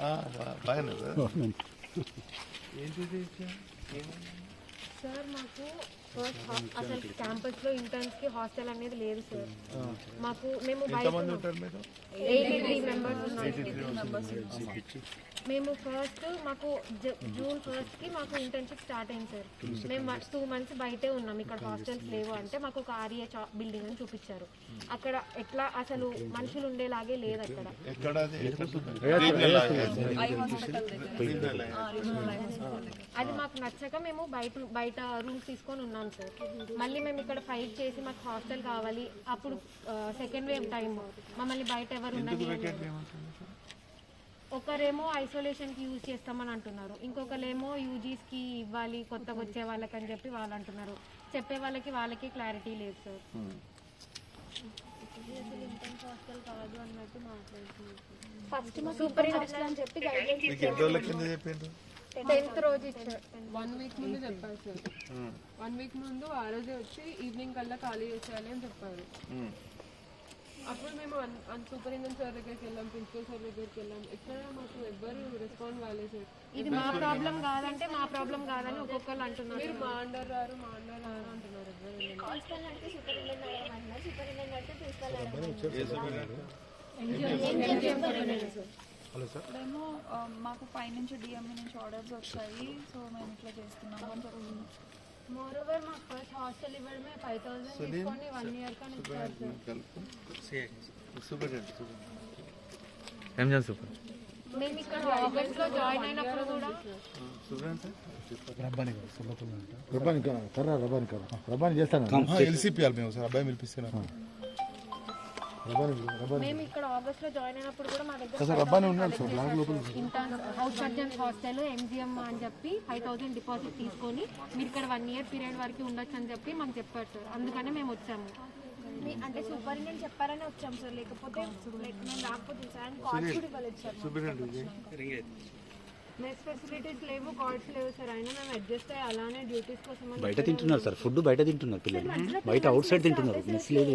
ఆ, బా- బాగానే కదా ఏంటిది సార్ మాకు ఫస్ట్ హా- అసలు క్యాంపస్లో ఇంటర్న్స్కి హాస్టల్ అనేది లేదు సార్ మాకు మేము బయట ఎంతమంది ఉంటారు మీరు ఎయిటీ త్రీ మెంబర్స్ ఉన్నాం. మేము ఫస్ట్ మాకు జ- జూన్ ఫస్ట్కి మాకు ఇంటర్న్షిప్ స్టార్ట్ అయింది సార్. మేము టూ మంత్స్ బయటే ఉన్నాం. ఇక్కడ హాస్టల్స్ లేవు అంటే మాకు ఒక ఆర్ఏ బిల్డింగ్ అని చూపించారు. అక్కడ ఎట్లా అసలు మనుషులు ఉండేలాగే లేదు అక్కడ. అది? మాకు నచ్చక మేము బయట బయట రూమ్స్ తీసుకొని ఉన్నాం సార్. మళ్ళీ మేము ఇక్కడ ఫైట్ చేసి మాకు హాస్టల్ కావాలి. అప్పుడు సెకండ్ వేవ్ టైం మమ్మల్ని బయట ఎవరు ఉండని ఒకరేమో ఐసోలేషన్కి యూజ్ చేస్తామని అంటున్నారు. ఇంకొకరేమో యూజీస్కి ఇవ్వాలి కొత్తగా వచ్చే వాళ్ళకి అని చెప్పి వాళ్ళు అంటున్నారు. చెప్పే వాళ్ళకి వాళ్ళకి క్లారిటీ లేదు సార్. ఫస్ట్ మా సూపర్ అని చెప్పి టెన్త్ రోజు ఇచ్చారు. వన్ వీక్ ముందు చెప్పారు సార్. వన్ వీక్ ముందు ఆ రోజే వచ్చి ఈవినింగ్ కల్లా ఖాళీ చేసేయాలి అని చెప్పారు. అప్పుడు మేము సూపరింటెండెంట్ సార్ దగ్గరికి వెళ్ళాం ప్రిన్సిపల్ సార్ దగ్గరికి వెళ్ళాం. ఎక్కడ మాకు ఎవ్వరు రెస్పాండ్ కాలేదు. సార్ ఇది మా ప్రాబ్లం కాదంటే మా ప్రాబ్లం కాదని ఒక్కొక్కరు అంటున్నారు. మీరు మా అండర్ రారు మా అండర్ రారు అంటున్నారు. హాస్టల్ అంటే సూపరింటెండెంట్ అయ్యామన్నారు సూపరింటెండెంట్ అంటే ప్రిన్సిపల్? మేము మాకు పైనుంచి డిఎంఈ నుంచి ఆర్డర్స్ వచ్చాయి సో మేము ఇట్లా చేస్తున్నాము అని చెప్తున్నాం మోర్ ఓవర్ మాకు ఫస్ట్ హాస్టల్ ఇవ్వడమే ఫైవ్ థౌసండ్ తీసుకొని వన్ ఇయర్ కానీ సూపర్ మేము ఇక్కడ లో జాయిన్ అయినప్పుడు కూడా సూపరింటెండెంట్ రబ్బాని కర్రా రబ్బాని కర్రా రబ్బాని చేస్తాను? ఎల్సిపిఆర్ మేము సార్ అబ్బాయి పిలిపిస్తున్నాం రబ్బాని రబ్బాని మేము ఇక్కడ ఆగస్ట్లో జాయిన్ అయినప్పుడు కూడా మా దగ్గర హౌస్ సర్జన్స్ హాస్టల్ ఎంజిఎం అని చెప్పి ఫైవ్ థౌసండ్ డిపాజిట్ తీసుకొని మీరు ఇక్కడ వన్ ఇయర్ పీరియడ్ వరకు ఉండొచ్చు అని చెప్పి మాకు చెప్పారు సార్. అందుకనే మేము వచ్చాము. మీ- అంటే సూపరింటెండెంట్ చెప్పారని వచ్చాం సార్. లేకపోతే లైక్ మేము రాకపోతే సార్. కూడా ఇవ్వలేదు సార్. మెస్ ఫెసిలిటీస్ లేవు కార్డ్స్ లేవు సార్. అయినా మేము అడ్జస్ట్ అయ్యి అలానే డ్యూటీస్ కోసం బయట తింటున్నారు సార్. ఫుడ్ బయట తింటున్నారు పిల్లలు. బయట అవుట్ సైడ్ తింటున్నారు. మెస్ లేదు